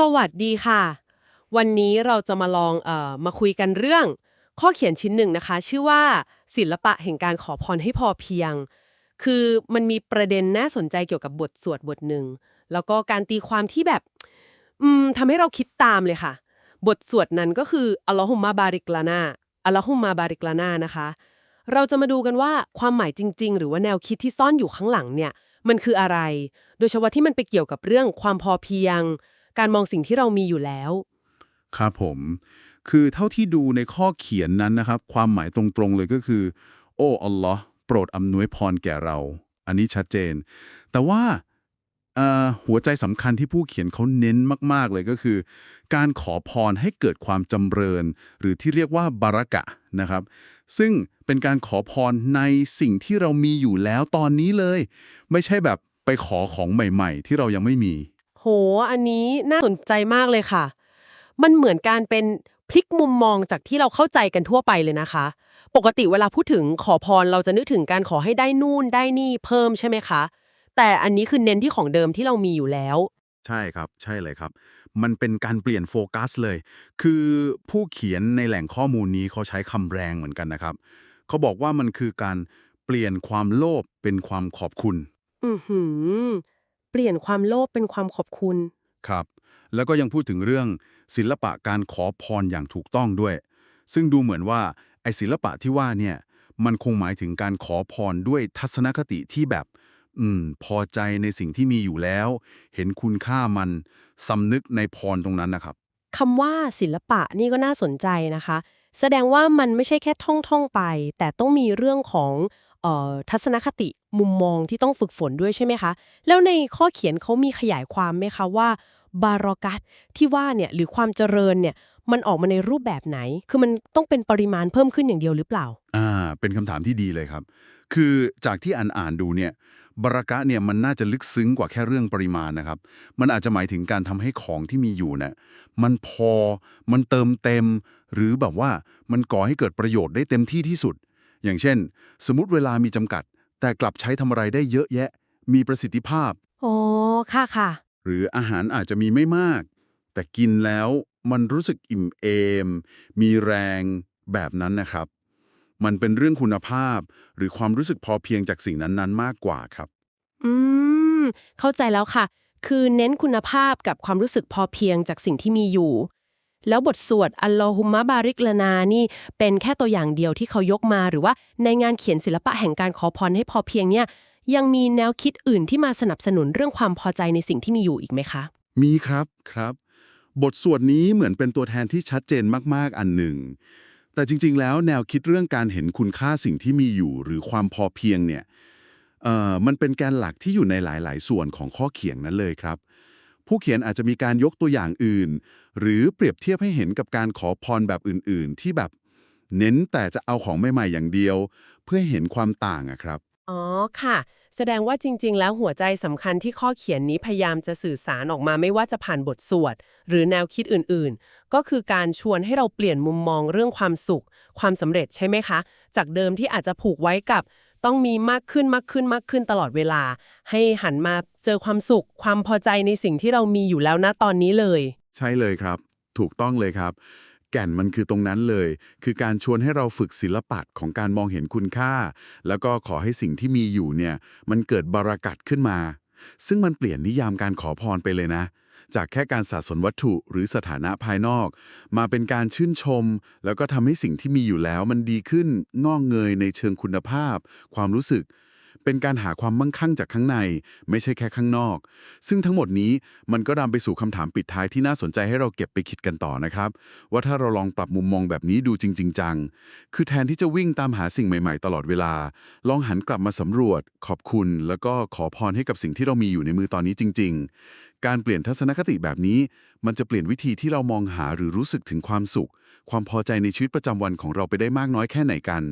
สวัสดีค่ะ วันนี้เราจะมาลองเอ่อมาคุยกันเรื่อง ข้อเขียนชิ้นหนึ่งนะคะ ชื่อว่า ศิลปะแห่งการขอพรให้พอเพียง คือมันมีประเด็นน่าสนใจเกี่ยวกับบทสวดบทหนึ่งแล้วก็การตีความที่แบบอืมทำให้เราคิดตามเลยค่ะ บทสวดนั้นก็คืออัลลอฮุมมาบาริกลานาอัลลอฮุมมาบาริกลานานะคะ เราจะมาดูกันว่าความหมายจริง ๆ หรือว่าแนวคิดที่ซ่อนอยู่ข้างหลังเนี่ยมันคืออะไร โดยเฉพาะที่มันไปเกี่ยวกับเรื่องความพอเพียง การมองสิ่งที่เรามีอยู่แล้ว ครับผม คือเท่าที่ดูในข้อเขียนนั้นนะครับ ความหมายตรงๆเลยก็คือ โอ้อัลลอฮ์โปรดอำนวยพรแก่เรา อันนี้ชัดเจน แต่ว่าหัวใจสำคัญที่ผู้เขียนเขาเน้นมาก ๆ เลยก็คือ การขอพรให้เกิดความจำเริญ หรือที่เรียกว่าบารักะนะครับ ซึ่งเป็นการขอพรในสิ่งที่เรามีอยู่แล้วตอนนี้เลย ไม่ใช่แบบไปขอของใหม่ ๆ ที่เรายังไม่มี โห อันนี้น่าสนใจมากเลยค่ะ มันเหมือนการเป็นพลิกมุมมองจากที่เราเข้าใจกันทั่วไปเลยนะคะ ปกติเวลาพูดถึงขอพรเราจะนึกถึงการขอให้ได้นู่นได้นี่เพิ่มใช่ไหมคะ แต่อันนี้คือเน้นที่ของเดิมที่เรามีอยู่แล้ว ใช่ครับ ใช่เลยครับ มันเป็นการเปลี่ยนโฟกัสเลย คือผู้เขียนในแหล่งข้อมูลนี้เขาใช้คำแรงเหมือนกันนะครับ เขาบอกว่ามันคือการเปลี่ยนความโลภเป็นความขอบคุณ อือหือ เปลี่ยนความโลภเป็นความขอบคุณ ครับ แล้วก็ยังพูดถึงเรื่องศิลปะการขอพรอย่างถูกต้องด้วย ซึ่งดูเหมือนว่าไอศิลปะที่ว่าเนี่ยมันคงหมายถึงการขอพรด้วยทัศนคติที่แบบ อืม พอใจในสิ่งที่มีอยู่แล้ว เห็นคุณค่ามันสำนึกในพรตรงนั้นนะครับคำว่าศิลปะนี่ก็น่าสนใจนะคะ แสดงว่ามันไม่ใช่แค่ท่องท่องๆไป แต่ต้องมีเรื่องของเอ่อ ทัศนคติมุมมองที่ต้องฝึกฝนด้วยใช่ไหมคะ แล้วในข้อเขียนเขามีขยายความไหมคะว่าบารอกัตที่ว่าเนี่ยหรือความเจริญเนี่ยมันออกมาในรูปแบบไหน คือมันต้องเป็นปริมาณเพิ่มขึ้นอย่างเดียวหรือเปล่า อ่า เป็นคำถามที่ดีเลยครับ คือจากที่อ่านอ่านดูเนี่ยบารากะเนี่ยมันน่าจะลึกซึ้งกว่าแค่เรื่องปริมาณนะครับ มันอาจจะหมายถึงการทำให้ของที่มีอยู่เนี่ยมันพอ มันเติมเต็ม หรือแบบว่ามันก่อให้เกิดประโยชน์ได้เต็มที่ที่สุด อย่างเช่น สมมติเวลามีจำกัด แต่กลับใช้ทำอะไรได้เยอะแยะ มีประสิทธิภาพอ๋อค่ะค่ะ หรืออาหารอาจจะมีไม่มาก แต่กินแล้วมันรู้สึกอิ่มเอม มีแรงแบบนั้นนะครับ มันเป็นเรื่องคุณภาพ หรือความรู้สึกพอเพียงจากสิ่งนั้นๆ มากกว่าครับ อืม เข้าใจแล้วค่ะ คือเน้นคุณภาพกับความรู้สึกพอเพียงจากสิ่งที่มีอยู่ แล้วบทสวดอัลลอฮุมะบาริกลานานี่เป็นแค่ตัวอย่างเดียวที่เขายกมาหรือว่าในงานเขียนศิลปะแห่งการขอพรให้พอเพียงเนี่ยยังมีแนวคิดอื่นที่มาสนับสนุนเรื่องความพอใจในสิ่งที่มีอยู่อีกไหมคะ มีครับครับ บทสวดนี้เหมือนเป็นตัวแทนที่ชัดเจนมาก ๆ อันหนึ่ง แต่จริง ๆ แล้วแนวคิดเรื่องการเห็นคุณค่าสิ่งที่มีอยู่ หรือความพอเพียงเนี่ยเอ่อมันเป็นแกนหลักที่อยู่ในหลาย ๆ ส่วนของข้อเขียนนั้นเลยครับ ผู้เขียนอาจจะมีการยกตัวอย่างอื่น หรือเปรียบเทียบให้เห็นกับการขอพรแบบอื่นๆ ที่แบบเน้นแต่จะเอาของใหม่ๆอย่างเดียว เพื่อให้เห็นความต่างอะครับ อ๋อค่ะ แสดงว่าจริง ๆ แล้วหัวใจสำคัญที่ข้อเขียนนี้พยายามจะสื่อสารออกมาไม่ว่าจะผ่านบทสวด หรือแนวคิดอื่นๆ ก็คือการชวนให้เราเปลี่ยนมุมมองเรื่องความสุข ความสำเร็จใช่ไหมคะ จากเดิมที่อาจจะผูกไว้กับ ต้องมีมากขึ้นมากขึ้นมากขึ้นตลอดเวลา ให้หันมาเจอความสุข ความพอใจในสิ่งที่เรามีอยู่แล้วณตอนนี้เลย ใช่เลยครับ ถูกต้องเลยครับ แก่นมันคือตรงนั้นเลย คือการชวนให้เราฝึกศิลปะของการมองเห็นคุณค่า แล้วก็ขอให้สิ่งที่มีอยู่เนี่ย มันเกิดบารากัดขึ้นมา ซึ่งมันเปลี่ยนนิยามการขอพรไปเลยนะ จากแค่การสะสมวัตถุหรือสถานะภายนอก มาเป็นการชื่นชม แล้วก็ทำให้สิ่งที่มีอยู่แล้วมันดีขึ้นงอกเงยในเชิงคุณภาพ ความรู้สึก เป็นการหาความมั่งคั่งจากข้างใน ไม่ใช่แค่ข้างนอก ซึ่งทั้งหมดนี้มันก็นำไปสู่คำถามปิดท้ายที่น่าสนใจให้เราเก็บไปคิดกันต่อนะครับ ว่าถ้าเราลองปรับมุมมองแบบนี้ดูจริง ๆ จัง คือแทนที่จะวิ่งตามหาสิ่งใหม่ ๆ ตลอดเวลา ลองหันกลับมาสำรวจ ขอบคุณ แล้วก็ขอพรให้กับสิ่งที่เรามีอยู่ในมือตอนนี้จริง ๆ การเปลี่ยนทัศนคติแบบนี้ มันจะเปลี่ยนวิธีที่เรามองหาหรือรู้สึกถึงความสุข ความพอใจในชีวิตประจำวันของเราไปได้มากน้อยแค่ไหนกัน